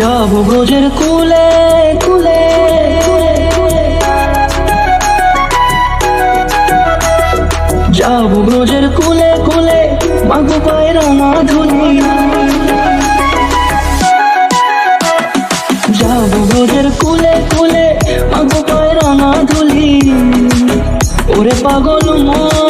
যাব ব্রজের কুলে কুলে যাব ব্রজের কুলে কুলে, মাগো পায়ের মাধুরী। যাব ব্রজের কুলে কুলে, মাগো পায়ের মাধুরী। ওরে পাগল মন।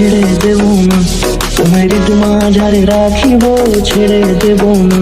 ছেড়ে দেব না। তোমার তোমার রাখিব ছেড়ে দেব না।